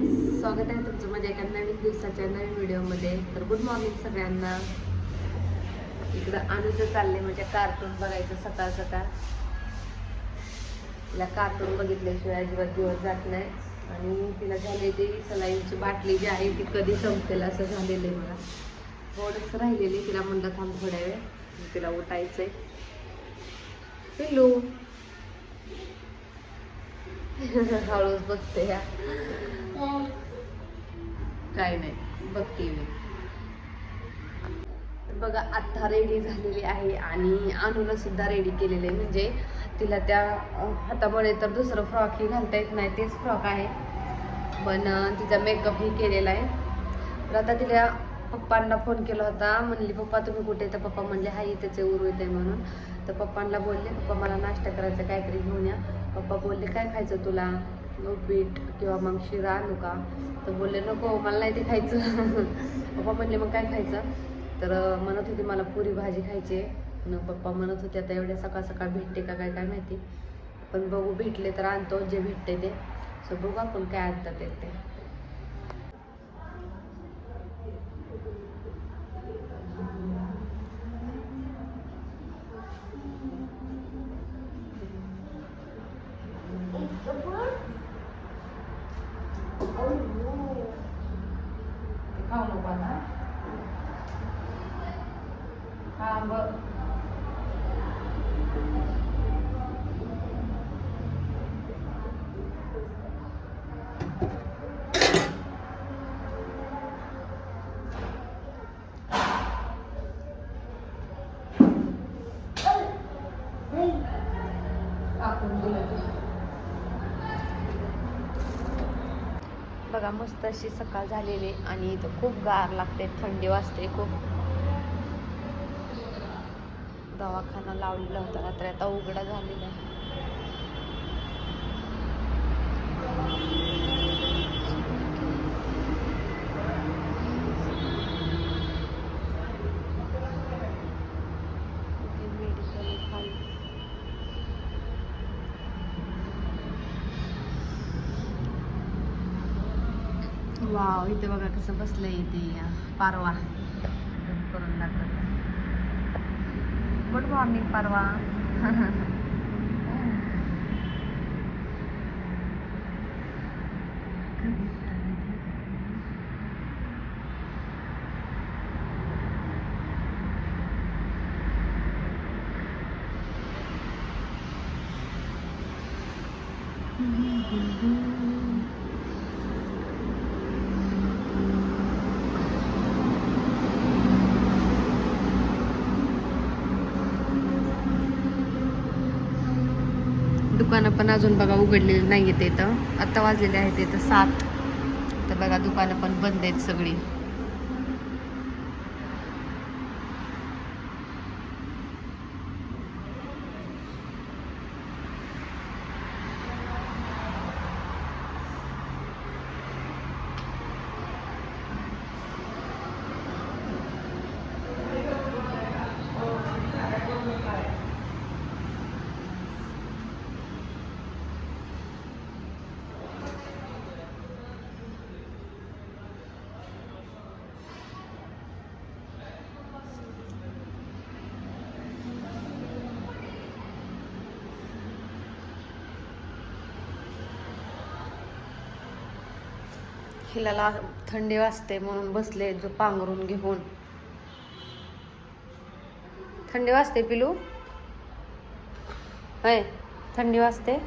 स्वागत आहे तुमचं माझ्या एका नवीन दिवसाच्या नवीन व्हिडिओमध्ये. तर गुड मॉर्निंग सगळ्यांना. इकडं अनुचं चालले म्हणजे कार्टून बघायचं सकाळ सकाळ. तिला कार्टून बघितल्याशिवाय अजिबात दिवस जात नाही. आणि तिला झाले ते सलाईनची बाटली जी आहे ती कधी संपेल असं झालेलं आहे मला. थोडंसं राहिलेली तिला म्हणलं थांब थोड्या वेळ. मग तिला उठायचंय. हॅलो हळूच बघते या. काय नाही बघते मी बघा आत्ता रेडी झालेली आहे आणि अनुला सुद्धा रेडी केलेले आहे. म्हणजे तिला त्या हातामुळे तर दुसरं फ्रॉक ही घालता येत नाही तेच फ्रॉक आहे. पण तिचा मेकअपही केलेला आहे. तर आता तिला पप्पांना फोन केला होता. म्हणली पप्पा तुम्ही कुठे तर पप्पा म्हणले हा इथेच उरू येते म्हणून. तर पप्पांना बोलले पप्पा मला नाश्ता करायचा काहीतरी घेऊन या. पप्पा बोलले काय खायचं तुला? उपीट किंवा मग शिरा आणू का तर बोलले नको मला नाही ते खायचं. पप्पा म्हणले मग काय खायचं? तर म्हणत होती मला पुरी भाजी खायची आहे. न पप्पा म्हणत होते आता एवढ्या सकाळ सकाळ भेटते का काय काय माहिती. पण बघू भेटले तर आणतो जे भेटते ते. सो बघू आपण काय आणतात ते ते खाऊ नको आता हा बघ टाकून दिलं ते. बघा मस्त अशी सकाळ झालेली आणि इथं खूप गार लागते थंडी वाजते खूप. दवाखाना लावलेला होता रात्री आता उघडा झालेला आहे इथे medical आहे खाली. वाव इथे बघा कसं बसलंय इथे पारवा. करून दाखवत. Good morning Parwa. दुकानं पण अजून बघा उघडलेली नाही आहेत इथं. आत्ता वाजलेले आहेत इथं सात. तर बघा दुकानं पण बंद आहेत सगळी. हिला ला थंडी वाजते म्हणून बसले जो पांघरून घेऊन. थंडी वाजते पिलू? होय थंडी वाजते.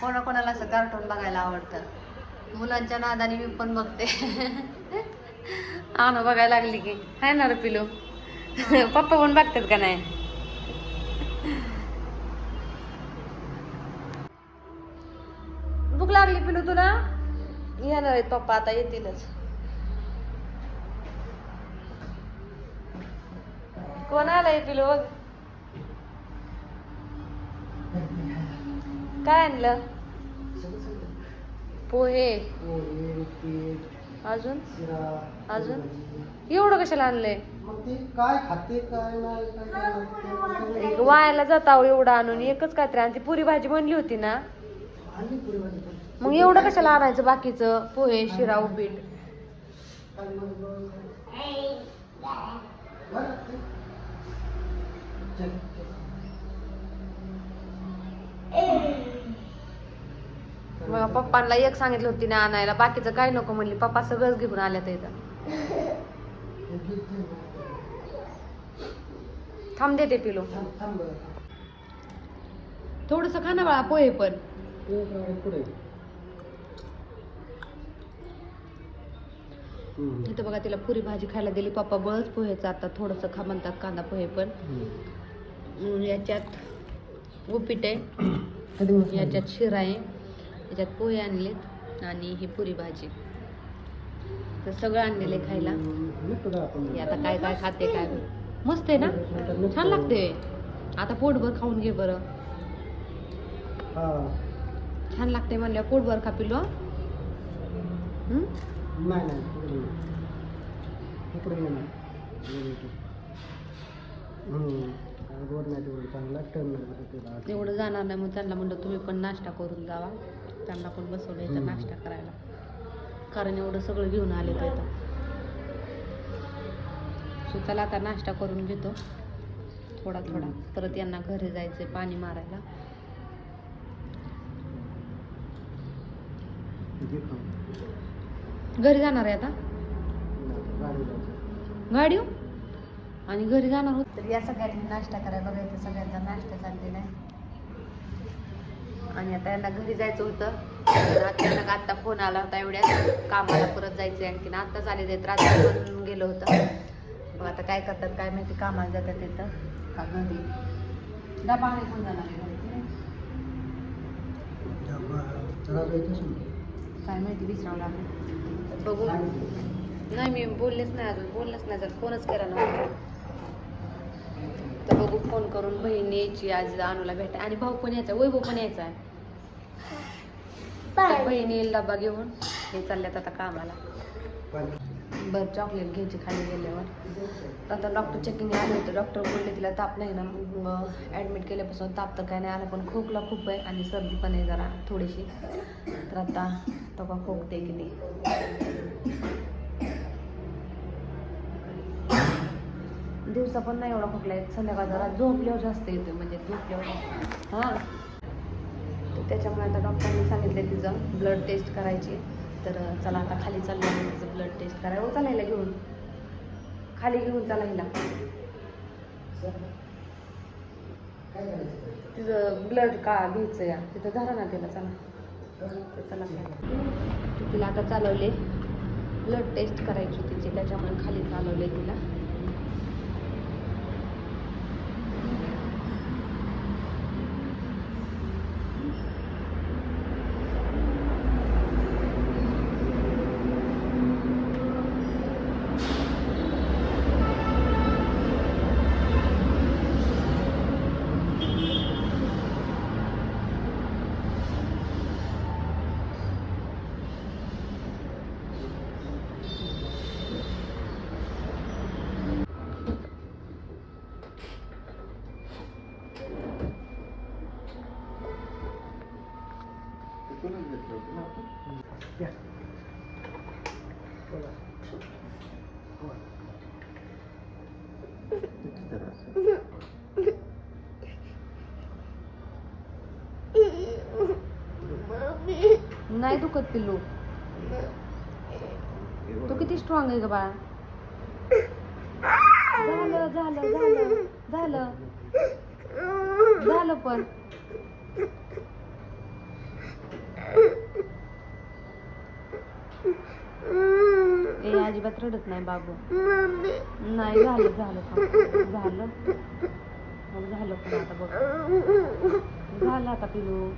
कोणाकोणाला असं कार्टून बघायला आवडतं? मुलांच्या नादाने मी पण बघते. आणू बघायला लागली की. आहे ना रे पिलू? पप्पा पण बघतात का नाही? भूक लागली पिलू तुला? येणार आहेत पप्पा आता येतीलच. कोण आलाय पिलू? बघ काय आणलं? पोहे. अजून? अजून? एवढं कशाला आणलंय? काय खाते काय वायाला जाता एवढं आणून. एकच काहीतरी आणि ती पुरी भाजी बनली होती ना? मग एवढं कशाला आणायचं बाकीचं? पोहे शिरा उपीट. मग ते- पप्पांना एक सांगितलं होती ना आणायला. बाकीचं काय नको म्हणली. पप्पा सगळंच घेऊन आल्या ना. थांब देते पिलो. थोडस खा ना बाळा पोहे पण ते इकडे पुढे हम्म. इथं बघा तिला पुरी भाजी खायला दिली. पप्पा बळच पोहेचं आता थोडंसं खा म्हणतात कांदा पोहे पण. याच्यात उपीट आहे. याच्यात शिरा आहे. याच्यात पोहे आणलेत आणि ही पुरी भाजी. तर सगळं आणलेलं आहे खायला आता काय काय खाते काय. मस्त आहे ना? छान लागते. आता पोटभर खाऊन घे बरं. छान लागते म्हणल्यावर पोटभर खा पिलो? नाही नाही इकडे ये. इकडे ये ना इकडे ये. हम्म. काय गोड नाही तेवढं चांगला टर्न जाणार नाही मग त्यांना म्हणलं तुम्ही पण नाश्ता करून जावा त्यांना पण बसवलं इथं. नाश्ता करायला कारण एवढं सगळं घेऊन आले तर सो चला आता नाश्ता करून घेतो थोडा थोडा परत यांना घरी जायचंय पाणी मारायला. घरी जाणार आहे आता? गाडी आणि घरी जाणार होत तर या सगळ्यांनी नाश्ता करायला बघा इथं सगळ्यांचा नाश्ता चाललेला आहे. आणि आता यांना घरी जायचं होतं. अचानक आत्ता फोन आला होता एवढ्यात. कामाला परत जायचं आहे आणखीन. आत्ताच आले ते रात्री पण गेलं होतं. मग आता काय करतात काय माहिती कामाला जातात तिथं का घरी? डबा आणि कोण जाणार काय माहिती विचारावं लागेल. बघू. नाही मी बोललेच नाही अजून. बोललेच नाही जर फोनच केला नव्हता. तर बघू फोन करून बहीण यायची आज अनुला भेटा आणि भाऊ पण यायचा वैभव पण यायचा. आहे बहीण येईल डबा घेऊन. हे चालल्यात आता कामाला. बरं चॉकलेट घ्यायची खाली गेल्यावर. आता डॉक्टर चेकिंग आले होते. डॉक्टर बोलले तिला ताप नाही ना. मग ॲडमिट केल्यापासून ताप तर काय नाही आला पण खोकला खूप आहे आणि सर्दी पण आहे जरा थोडीशी. तर आता तेव्हा खोकते की नाही. दिवसा पण नाही एवढा खोकला येत. संध्याकाळ जरा झोपल्यावर जास्त येतो म्हणजे झोपल्यावर. हां. तर त्याच्यामुळे आता डॉक्टरांनी सांगितलं तिचं ब्लड टेस्ट करायची. तर चला आता खाली चाललं आहे तिचं ब्लड टेस्ट करायला हो चालायला घेऊन. खाली घेऊन चला हिला तिचं ब्लड का घ्यायचं या? तिथं धरा ना तिला चला. चला तिला आता चालवले. ब्लड टेस्ट करायची तिची त्याच्यामुळे खाली चालवले तिला. नाही दुखत पिल्लू. तू किती स्ट्रॉंग आहे ग बाळा. झालं झालं झालं झालं. झालं पण ए अजिबात रडत नाही बाबू. नाही झालं झालं थांब. झालं. मग झालं पण आता बघ. झालं आता पिलू.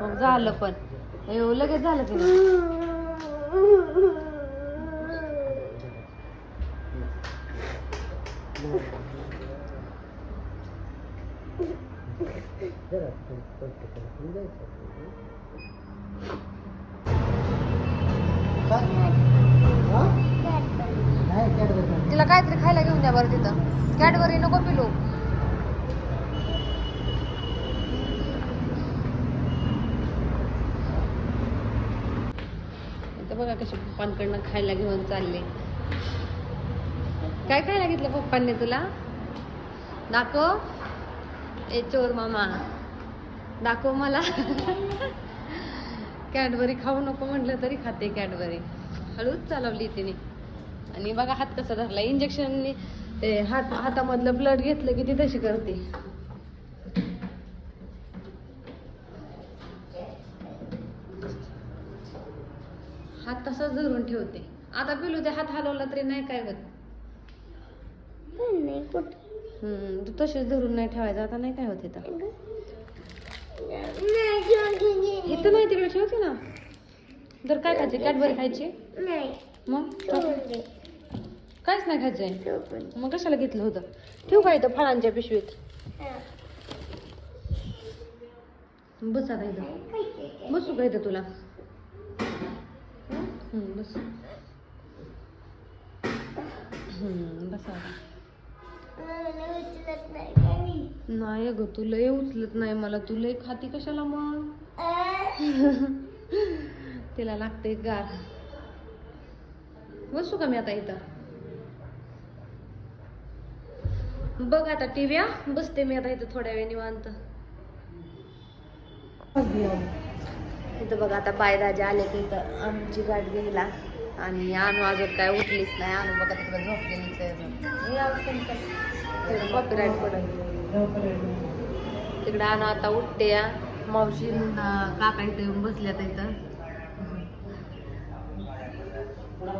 मग झालं पण. अयो लगेच झालं की नाही? जरा स्पष्ट करा तिला काहीतरी खायला घेऊन द्या बरं तिथं. कॅडबरी नको पिलो. बघा कशी पप्पांकडनं खायला घेऊन चालले. काय खायला घेतलं पप्पांनी तुला? दाखव ए चोर मामा. दाखव मला. कॅडबरी खाऊ नको म्हटलं तरी खाते कॅडबरी. हळूच चालवली तिने. आणि बघा हात कसा धरला. इंजेक्शननी ते हात हातामधलं ब्लड घेतलं की ती तशी करते. हात तसाच धरून ठेवते. आता पिलू ते हात हलवला तरी नाही काय होत. हम्म तू तशीच धरून नाही ठेवायचं. आता नाही काय होत इथं नाही तिकडे ठेवते ना. तर काय खायचे कॅडबरी खायची? मग? काहीच नाही खायचंय. मग कशाला घेतलं होतं? ठेवू का इथं फळांच्या पिशवीत? बस इथं. बसू का इथं तुला? बस. बस आता. नाही ग तू लय उचलत नाही मला. तू लय खाती कशाला मग? तिला लागते गार. बसू का मी आता इथं? बघ आता टीव्ही बसते मी आता इथं थोड्या वेळ निवांत. इथं बघा आता बायराजे आले तर इथं आमची गाठ घ्यायला. आणि आणू अजून काय उठलीच नाही. आणू बघा तिकडे झोपलेलीच आहे कॉपीराईट तिकडे आणू आता उठते या मावशी काका इथं येऊन बसल्यात इथं?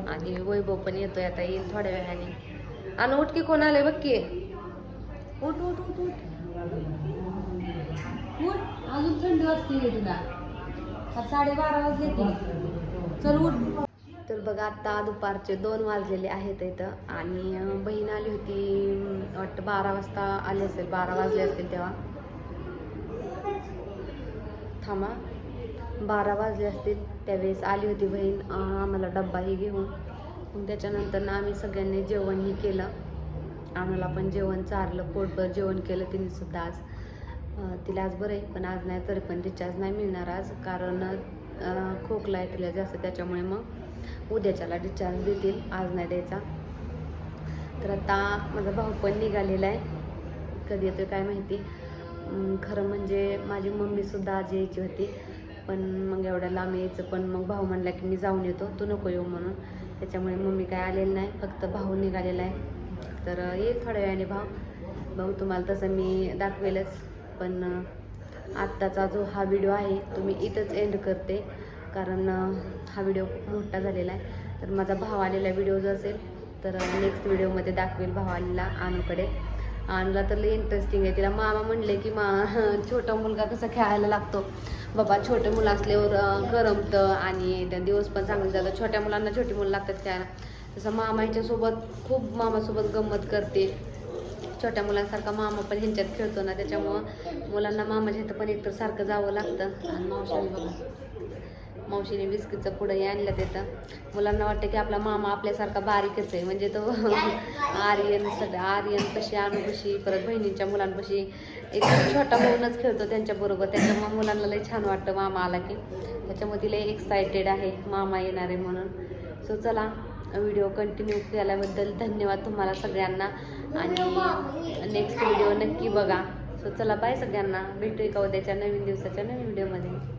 आणि वैभव पण येतोय आता येईल थोड्या वेळाने. आणि उठ की कोण आलंय बघ की. उठ उठ उठ उठ. उठ अजून थंडी वाजते तुला. साडेबारा वाजले चल उठ. तर बघा आता दुपारचे दोन वाजलेले आहेत इथं. आणि बहीण आली होती वाटतं बारा वाजता आली असेल बारा वाजले असतील तेव्हा. थांबा. बारा वाजले असतील त्यावेळेस आली होती बहीण आम्हाला डब्बाही घेऊन. मग त्याच्यानंतर ना आम्ही सगळ्यांनी जेवणही केलं. आम्हाला पण जेवण चारलं पोटभर जेवण केलं तिने सुद्धा आज. तिला आज बरं आहे पण आज नाही तरी पण रिचार्ज नाही मिळणार आज कारण खोकला आहे तिला जास्त त्याच्यामुळे मग उद्याच्याला डिस्चार्ज देतील आज नाही द्यायचा. तर आता माझा भाऊ पण निघालेला आहे. कधी येतोय काय माहिती. खरं म्हणजे माझी मम्मीसुद्धा आज यायची होती. पण मग एवढ्या लांब यायचं पण मग भाऊ म्हणला की मी जाऊन येतो तू नको येऊ म्हणून. त्याच्यामुळे मम्मी काय आलेली नाही फक्त भाऊ निघालेला आहे. तर येईल थोड्या वेळाने भाऊ. भाऊ तुम्हाला तसं मी दाखवेलच. पण आत्ताचा जो हा व्हिडिओ आहे तो मी इथंच एंड करते. कारण हा व्हिडिओ खूप मोठा झालेला आहे. तर माझा भाव आलेला व्हिडिओ जो असेल तर नेक्स्ट व्हिडिओमध्ये दाखवेल भाव आलेला आणूकडे आणला तर लय इंटरेस्टिंग आहे. तिला मामा म्हणले की मा छोटा मुलगा कसा खेळायला लागतो? बाबा छोटे मुलं असल्यावर अं, करमतं आणि त्या दिवस पण चांगले जातात छोट्या मुलांना छोटी मुलं लागतात खेळायला. तसं मामा ह्याच्यासोबत खूप मामासोबत गंमत करते. छोट्या मुलांसारखा मामा पण ह्यांच्यात खेळतो ना त्याच्यामुळं मुलांना मामाच्या इथं पण एकतर सारखं जावं लागतं. आणि मावशाने बघा. मावशीने बिस्किटचं पुढंही आणलं तिथं. मुलांना वाटतं की आपला मामा आपल्यासारखा बारीकच आहे. म्हणजे तो आर्यन सगळं आर्यन कशी आणू कशी परत बहिणींच्या मुलांपाशी. एक छोटा होऊनच खेळतो त्यांच्याबरोबर. त्याच्यामुळे मुलांना लई छान वाटतं मामा आला की. त्याच्यामुळे तिला लई एक्सायटेड आहे. मामा येणार आहे म्हणून. सो चला व्हिडिओ कंटिन्यू केल्याबद्दल धन्यवाद तुम्हाला सगळ्यांना. आणि नेक्स्ट व्हिडिओ नक्की बघा. सो चला बाय सगळ्यांना. भेटू एका उद्याच्या नवीन दिवसाच्या नवीन व्हिडिओमध्ये